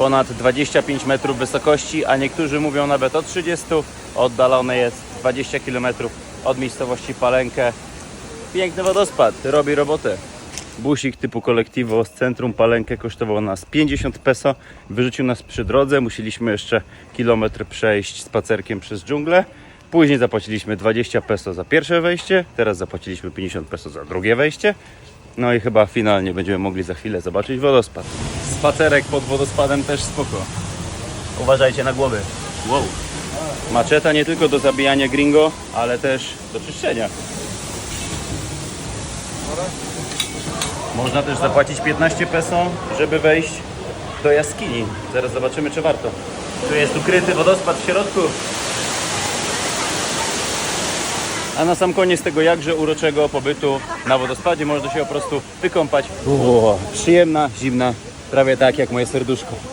ponad 25 metrów wysokości, a niektórzy mówią nawet o 30. Oddalone jest 20 km od miejscowości Palenkę. Piękny wodospad, robi robotę. Busik typu kolektywo z centrum Palenkę kosztował nas 50 peso. Wyrzucił nas przy drodze. Musieliśmy jeszcze kilometr przejść spacerkiem przez dżunglę. Później zapłaciliśmy 20 peso za pierwsze wejście. Teraz zapłaciliśmy 50 peso za drugie wejście. No i chyba finalnie będziemy mogli za chwilę zobaczyć wodospad. Spacerek pod wodospadem też spoko. Uważajcie na głowy. Wow. Maczeta nie tylko do zabijania gringo, ale też do czyszczenia. Można też zapłacić 15 peso, żeby wejść do jaskini. Zaraz zobaczymy, czy warto. Tu jest ukryty wodospad w środku. A na sam koniec tego jakże uroczego pobytu na wodospadzie można się po prostu wykąpać. Uuu, przyjemna, zimna, prawie tak jak moje serduszko.